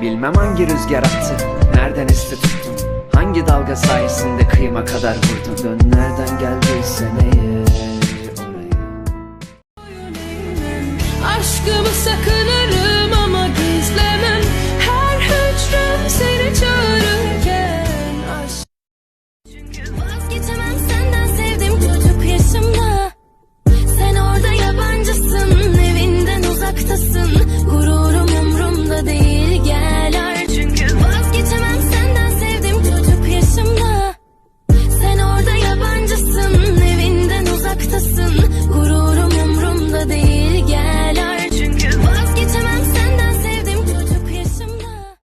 Bilmem hangi rüzgar attı Nereden esti tuttun Hangi dalga sayesinde kıyıma kadar vurdun Dön nereden geldiysen eğer oraya. Aşkımı sakın